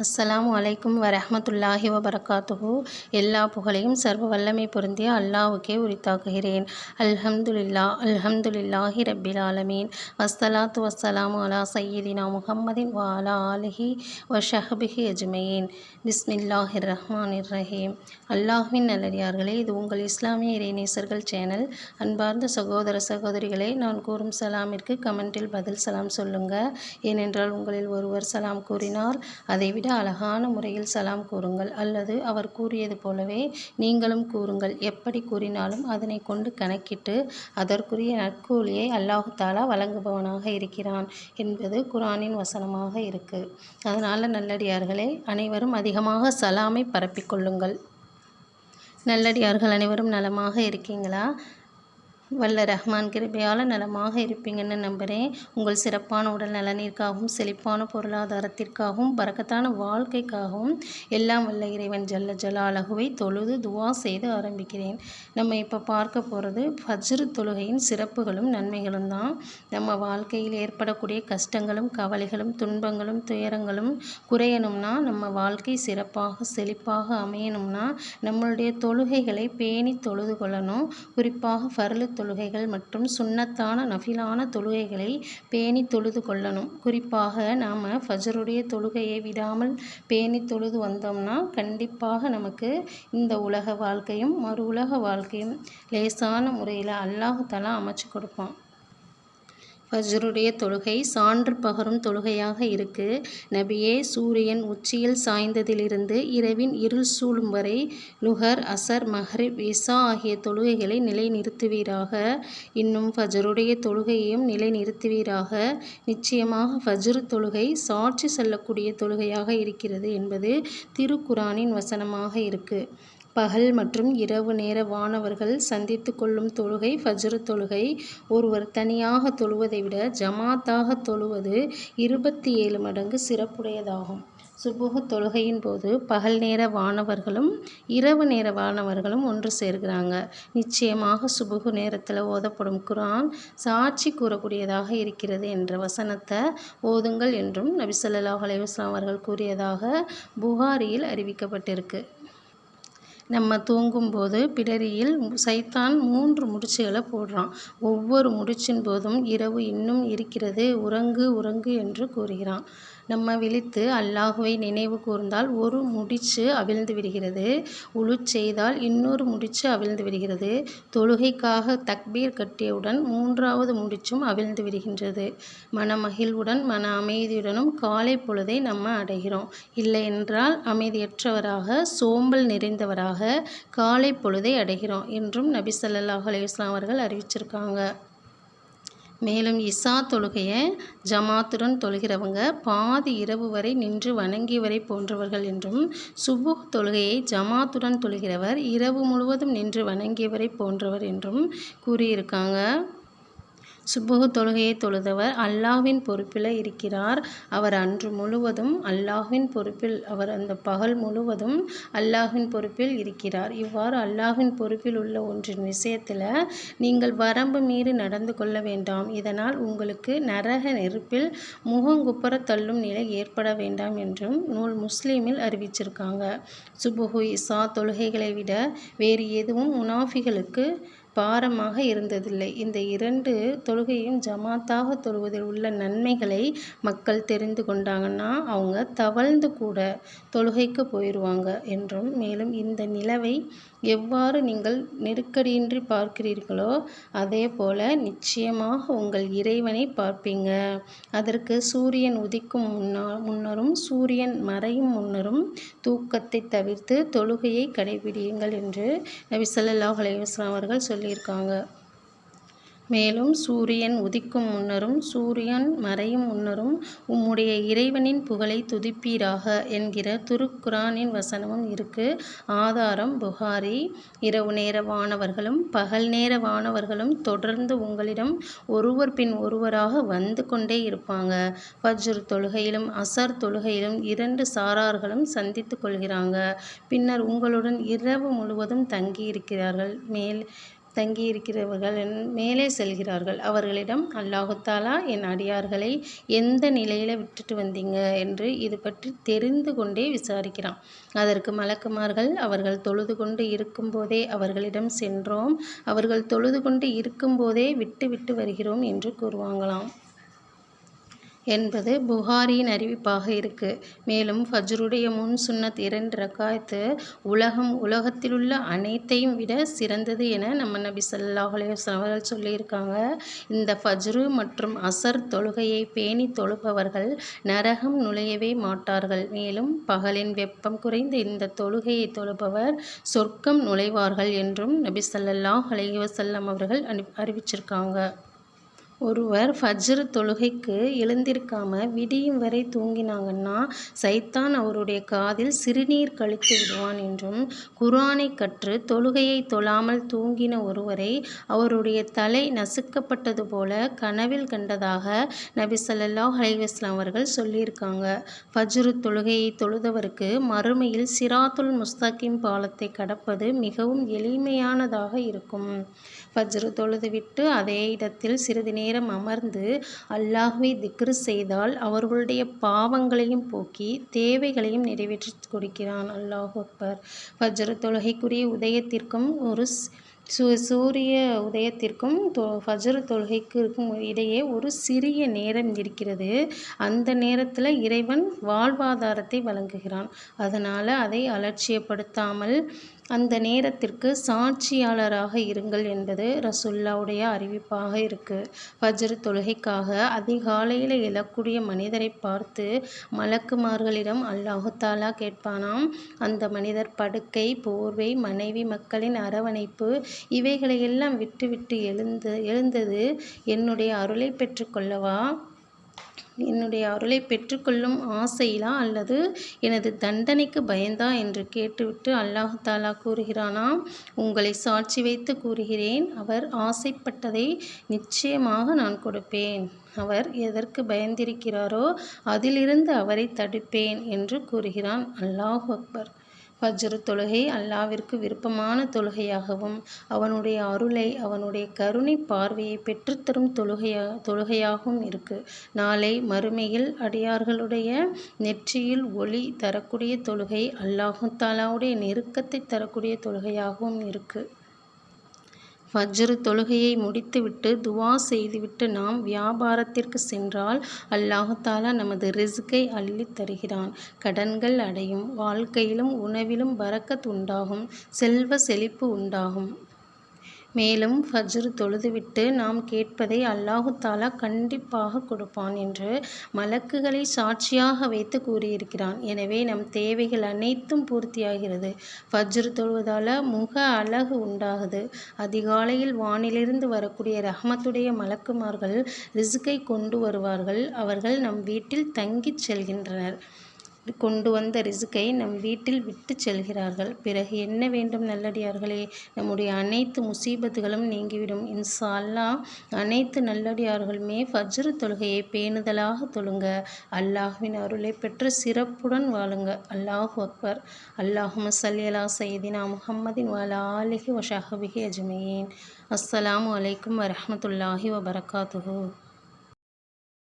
அஸ்ஸலாம் அலைக்கும் வரஹ்மத்துல்லாஹி வபரகாத்துஹு. எல்லா புகழையும் சர்வ வல்லமை பொருந்திய அல்லாவுக்கே உரித்தாக்குகிறேன். அல்ஹம்துலில்லா அல்ஹம்துலில்லாஹி ரப்பில் ஆலமீன். வஸ்தலாத்து வஸ்ஸலாம் அலா சையீதினா முகம்மதின் வாலா அலா ஆலிஹி வ ஷஹ்பிஹி அஜ்மயீன் பிஸ்மில்லாஹிர் ரஹ்மானிர் ரஹீம். அல்லாஹ்வின் நல்லடியார்களே இது உங்கள் இஸ்லாமிய இறைநேசர்கள் சேனல். அன்பார்ந்த சகோதர சகோதரிகளே நான் கூறும் சலாமிற்கு கமெண்டில் பதில் சலாம் சொல்லுங்கள் ஏனென்றால் உங்களில் ஒருவர் சலாம் கூறினால் விட அழகான முறையில் சலாம் கூறுங்கள். அல்லது அவர் கூறியது போலவே நீங்களும் கூறுங்கள். எப்படி கூறினாலும் அதனை கொண்டு கணக்கிட்டு அதற்குரிய நற்கூலியை அல்லாஹு தாலா வழங்குபவனாக இருக்கிறான் என்பது குரானின் வசனமாக இருக்கு. அதனால் நல்லடியார்களே அனைவரும் அதிகமாக சலாமை பரப்பிக்கொள்ளுங்கள் நல்லடியார்கள் அனைவரும் நலமாக இருக்கீங்களா? வல்ல ரஹ்மான் கிருபையால் நலமாக இருப்பீங்கன்னு நம்புகிறேன் உங்கள் சிறப்பான உடல் நலனிற்காகவும் செழிப்பான பொருளாதாரத்திற்காகவும் பறக்கத்தான வாழ்க்கைக்காகவும் எல்லாம் வல்ல இறைவன் ஜல்ல ஜலாலகுவை தொழுது துவா செய்து ஆரம்பிக்கிறேன். நம்ம இப்போ பார்க்க போகிறது ஃபஜ்ரு தொழுகையின் சிறப்புகளும் நன்மைகளும் தான். நம்ம வாழ்க்கையில் ஏற்படக்கூடிய கஷ்டங்களும் கவலைகளும் துன்பங்களும் துயரங்களும் குறையணும்னா நம்ம வாழ்க்கை சிறப்பாக செழிப்பாக அமையணும்னா நம்மளுடைய தொழுகைகளை பேணி தொழுது கொள்ளணும். குறிப்பாக ஃபர்லு தொழுகைகள் மற்றும் சுண்ணத்தான நஃபிலான தொழுகைகளை பேணி தொழுது கொள்ளணும். குறிப்பாக நாம் ஃபஜருடைய தொழுகையை விடாமல் பேணி தொழுது வந்தோம்னா கண்டிப்பாக நமக்கு இந்த உலக வாழ்க்கையும் மறு உலக வாழ்க்கையும் லேசான முறையில் அல்லாஹு தலா அமைச்சு கொடுப்பான். ஃபஜ்ருடைய தொழுகை சான்று பகரும் தொழுகையாக இருக்கு. நபியே சூரியன் உச்சியில் சாய்ந்ததிலிருந்து இரவின் இருள் சூழும் வரை லுஹர் அசர் மஹ்ரிப் இசா ஆகிய தொழுகைகளை நிலைநிறுத்துவீராக. இன்னும் ஃபஜ்ருடைய தொழுகையையும் நிலைநிறுத்துவீராக. நிச்சயமாக ஃபஜ்ரு தொழுகை சாட்சி சொல்லக்கூடிய தொழுகையாக இருக்கிறது என்பது திருக்குரானின் வசனமாக இருக்குது பகல் மற்றும் இரவு நேர வானவர்கள் சந்தித்து கொள்ளும் தொழுகை ஃபஜ்ரு தொழுகை. ஒருவர் தனியாக தொழுவதை விட ஜமாத்தாக தொழுவது இருபத்தி ஏழு மடங்கு சிறப்புடையதாகும். சுபுகு தொழுகையின் போது பகல் நேர வானவர்களும் இரவு நேர வானவர்களும் ஒன்று சேர்கிறாங்க. நிச்சயமாக சுபுகு நேரத்தில் ஓதப்படும் குரான் சாட்சி கூறக்கூடியதாக இருக்கிறது என்ற வசனத்தை ஓதுங்கள் என்றும் நபிசல்லாஹ் அலைவாஸ்லாம் அவர்கள் கூறியதாக புகாரியில் அறிவிக்கப்பட்டிருக்கு. நம்ம தூங்கும்போது பிடரியில் சைத்தான் மூன்று முடிச்சுகளை போடுறான். ஒவ்வொரு முடிச்சின் போதும் இரவு இன்னும் இருக்கிறது உறங்கு உறங்கு என்று கூறுகிறான். நம்ம விழித்து அல்லாஹுவை நினைவு கூர்ந்தால் ஒரு முடிச்சு அவிழ்ந்து விடுகிறது. உழு செய்தால் இன்னொரு முடிச்சு அவிழ்ந்து விடுகிறது. தொழுகைக்காக தக்பீர் கட்டியவுடன் மூன்றாவது முடிச்சும் அவிழ்ந்து விடுகின்றது. மனமகிழ்வுடன் மன அமைதியுடனும் காலை பொழுதை நம்ம அடைகிறோம். இல்லை என்றால் அமைதியற்றவராக சோம்பல் நிறைந்தவராக காலை பொழுதை அடைகிறோம் என்றும் நபி சல்லாஹ் அலையுஸ்லாம் அவர்கள் அறிவிச்சிருக்காங்க. மேலும் இசா தொழுகையை ஜமாத்துடன் தொழுகிறவங்க பாதி இரவு வரை நின்று வணங்கியவரை போன்றவர்கள் என்றும் சுபு தொழுகையை ஜமாத்துடன் தொழுகிறவர் இரவு முழுவதும் நின்று வணங்கியவரை போன்றவர் என்றும் கூறியிருக்காங்க. சுபுகு தொழுகையை தொழுதவர் அல்லாஹ்வின் பொறுப்பில் இருக்கிறார். அவர் அன்று முழுவதும் அல்லாஹ்வின் பொறுப்பில் அவர் அந்த பகல் முழுவதும் அல்லாஹ்வின் பொறுப்பில் இருக்கிறார். இவ்வாறு அல்லாஹ்வின் பொறுப்பில் உள்ள ஒன்றின் விஷயத்தில் நீங்கள் வரம்பு மீறி நடந்து கொள்ள வேண்டாம். இதனால் உங்களுக்கு நரக நெருப்பில் முகங்குப்புற தள்ளும் நிலை ஏற்பட வேண்டாம் என்றும் நூல் முஸ்லீமில் அறிவிச்சிருக்காங்க. சுபுகு இசா தொழுகைகளை விட வேறு எதுவும் முனாஃபிகளுக்கு பாரமாக இருந்ததில்லை. இந்த இரண்டு தொழுகையும் ஜமாத்தாக தொழுவதில் உள்ள நன்மைகளை மக்கள் தெரிந்து கொண்டாங்கன்னா அவங்க தவழ்ந்து கூட தொழுகைக்கு போயிடுவாங்க என்றும் மேலும் இந்த நிலவை எவ்வாறு நீங்கள் நெருக்கடியின்றி பார்க்கிறீர்களோ அதே போல நிச்சயமாக உங்கள் இறைவனை பார்ப்பீங்க. அதற்கு சூரியன் உதிக்கும் முன்னா முன்னரும் சூரியன் மறையும் முன்னரும் தூக்கத்தை தவிர்த்து தொழுகையை கடைபிடியுங்கள் என்று நபி ஸல்லல்லாஹு அலைஹி அவர்கள் சொல்லி சொல்லியிருக்காங்க. மேலும் சூரியன் உதிக்கும் முன்னரும் சூரியன் மறையும் முன்னரும் உம்முடைய இறைவனின் புகழை துதிப்பீராக என்கிற துருக்குரானின் வசனமும் இருக்கு. ஆதாரம் புகாரி இரவு நேர வானவர்களும் பகல் நேர வானவர்களும் தொடர்ந்து உங்களிடம் ஒருவர் பின் ஒருவராக வந்து கொண்டே இருப்பாங்க. பஜ்ர் தொழுகையிலும் அசர் தொழுகையிலும் இரண்டு சாரார்களும் சந்தித்து கொள்கிறாங்க. பின்னர் உங்களுடன் இரவு முழுவதும் தங்கி இருக்கிறார்கள் மேல் தங்கியிருக்கிறவர்கள் மேலே செல்கிறார்கள். அவர்களிடம் அல்லாஹுத்தாலா என் அடியார்களை எந்த நிலையில் விட்டுட்டு வந்தீங்க? என்று இது பற்றி தெரிந்து கொண்டே விசாரிக்கிறான். அதற்கு மலக்குமார்கள் அவர்கள் தொழுது கொண்டு இருக்கும்போதே அவர்களிடம் சென்றோம். அவர்கள் தொழுது கொண்டு இருக்கும்போதே விட்டு விட்டு வருகிறோம் என்று கூறுவாங்களாம். என்பது புகாரியின் அறிவிப்பாக இருக்கு. மேலும் ஃபஜ்ருடைய முன் சுன்னத் இரண்டு ரக்காயத்து உலகம் உலகத்திலுள்ள அனைத்தையும் விட சிறந்தது என நம்ம நபி ஸல்லல்லாஹு அலைஹி வஸல்லம் அவர்கள் சொல்லியிருக்காங்க. இந்த ஃபஜ்ரு மற்றும் அசர் தொழுகையை பேணி தொழுபவர்கள் நரகம் நுழையவே மாட்டார்கள். மேலும் பகலின் வெப்பம் குறைந்த இந்த தொழுகையை தொழுபவர் சொர்க்கம் நுழைவார்கள் என்றும் நபி ஸல்லல்லாஹு அலைஹி வஸல்லம் அவர்கள் அனு அறிவிச்சிருக்காங்க. ஒருவர் ஃபஜ்ர் தொழுகைக்கு எழுந்திருக்காம விடியும் வரை தூங்கினாங்கன்னா சைத்தான் அவருடைய காதில் சிறுநீர் கழித்து விடுவான் என்றும் குரானை கற்று தொழுகையை தொழாமல் தூங்கின ஒருவரை அவருடைய தலை நசுக்கப்பட்டது போல கனவில் கண்டதாக நபி ஸல்லல்லாஹு அலைஹி அவர்கள் சொல்லியிருக்காங்க. ஃபஜ்ரு தொழுகையை தொழுதவருக்கு மறுமையில் சிராத்துல் முஸ்தகிம் பாலத்தை கடப்பது மிகவும் எளிமையானதாக இருக்கும். ஃபஜ்ரு தொழுதுவிட்டு அதே இடத்தில் சிறிது நேரம் அமர்ந்து அல்லாஹுவை திக்ரு செய்தால் அவர்களுடைய பாவங்களையும் போக்கி தேவைகளையும் நிறைவேற்றி கொடுக்கிறான். அல்லாஹ் அக்பர். ஃபஜ்ரு தொழுகைக்குரிய உதயத்திற்கும் ஒரு சு சூரிய உதயத்திற்கும் தொ ஃபஜ்ர் தொழுகைக்கும் இடையே ஒரு சிறிய நேரம் இருக்கிறது. அந்த நேரத்தில் இறைவன் வாழ்வாதாரத்தை வழங்குகிறான். அதனால் அதை அலட்சியப்படுத்தாமல் அந்த நேரத்திற்கு சாட்சியாளராக இருங்கள் என்பது ரசுல்லாவுடைய அறிவிப்பாக இருக்குது ஃபஜ்ர் தொழுகைக்காக அதிகாலையில் எழக்கூடிய மனிதரை பார்த்து மலக்குமார்களிடம் அல்லாஹுத்தாலா கேட்பானாம். அந்த மனிதர் படுக்கை போர்வை மனைவி மக்களின் அரவணைப்பு இவைகளையெல்லாம் விட்டுவிட்டு எழுந்து எழுந்தது என்னுடைய அருளை பெற்றுக்கொள்ளவா? என்னுடைய அருளை பெற்றுக்கொள்ளும் ஆசையிலா அல்லது எனது தண்டனைக்கு பயந்தா என்று கேட்டுவிட்டு அல்லாஹ் தாலா கூறுகிறானா? உங்களை சாட்சி வைத்து கூறுகிறேன். அவர் ஆசைப்பட்டதை நிச்சயமாக நான் கொடுப்பேன். அவர் எதற்கு பயந்திருக்கிறாரோ அதிலிருந்து அவரை தடுப்பேன் என்று கூறுகிறான். அல்லாஹ் அக்பர். ஃபஜ்ரு தொழுகை அல்லாவிற்கு விருப்பமான தொழுகையாகவும் அவனுடைய அருளை அவனுடைய கருணை பார்வையை பெற்றுத்தரும் தொழுகையா தொழுகையாகவும் இருக்கு. நாளை மறுமையில் அடியார்களுடைய நெற்றியில் ஒளி தரக்கூடிய தொழுகை அல்லாஹு தாலாவுடைய நெருக்கத்தை தரக்கூடிய தொழுகையாகவும் இருக்கு. ஃபஜ்ர் தொழுகையை முடித்துவிட்டு துவா செய்துவிட்டு நாம் வியாபாரத்திற்கு சென்றால் அல்லாஹாலா நமது ரிஸ்கை அள்ளித் தருகிறான். கடன்கள் அடையும். வாழ்க்கையிலும் உணவிலும் பறக்கத் உண்டாகும். செல்வ செழிப்பு உண்டாகும். மேலும் ஃபஜ்ர் தொழுதுவிட்டு நாம் கேட்பதை அல்லாஹு தாலா கண்டிப்பாக கொடுப்பான் என்று மலக்குகளை சாட்சியாக வைத்து கூறியிருக்கிறான். எனவே நம் தேவைகள் அனைத்தும் பூர்த்தியாகிறது. ஃபஜ்ர் தொழுவதால் முக அழகு உண்டாகுது. அதிகாலையில் வானிலிருந்து வரக்கூடிய ரஹமத்துடைய மலக்குமார்கள் ரிசுக்கை கொண்டு வருவார்கள். அவர்கள் நம் வீட்டில் தங்கிச் செல்கின்றனர். கொண்டு வந்த ரிசுக்கை நம் வீட்டில் விட்டு செல்கிறார்கள். பிறகு என்ன வேண்டும் நல்லடியார்களே? நம்முடைய அனைத்து முசீபத்துகளும் நீங்கிவிடும். இன்சா அல்லாஹ் அனைத்து நல்லடியார்களுமே ஃபஜ்ர் தொழுகையை பேணுதலாக தொழுங்க. அல்லாஹ்வின் அருளை பெற்று சிறப்புடன் வாழுங்க. அல்லாஹ் அக்பர். அல்லாஹும் சல்லி சையதினா முகம்மதின் வாலா ஆலிஹி வஷாஹபிஹி அஜ்மயின் அஸ்ஸலாமு அலைக்கும் வரமத்துல்லாஹி வபரகாத்துஹூ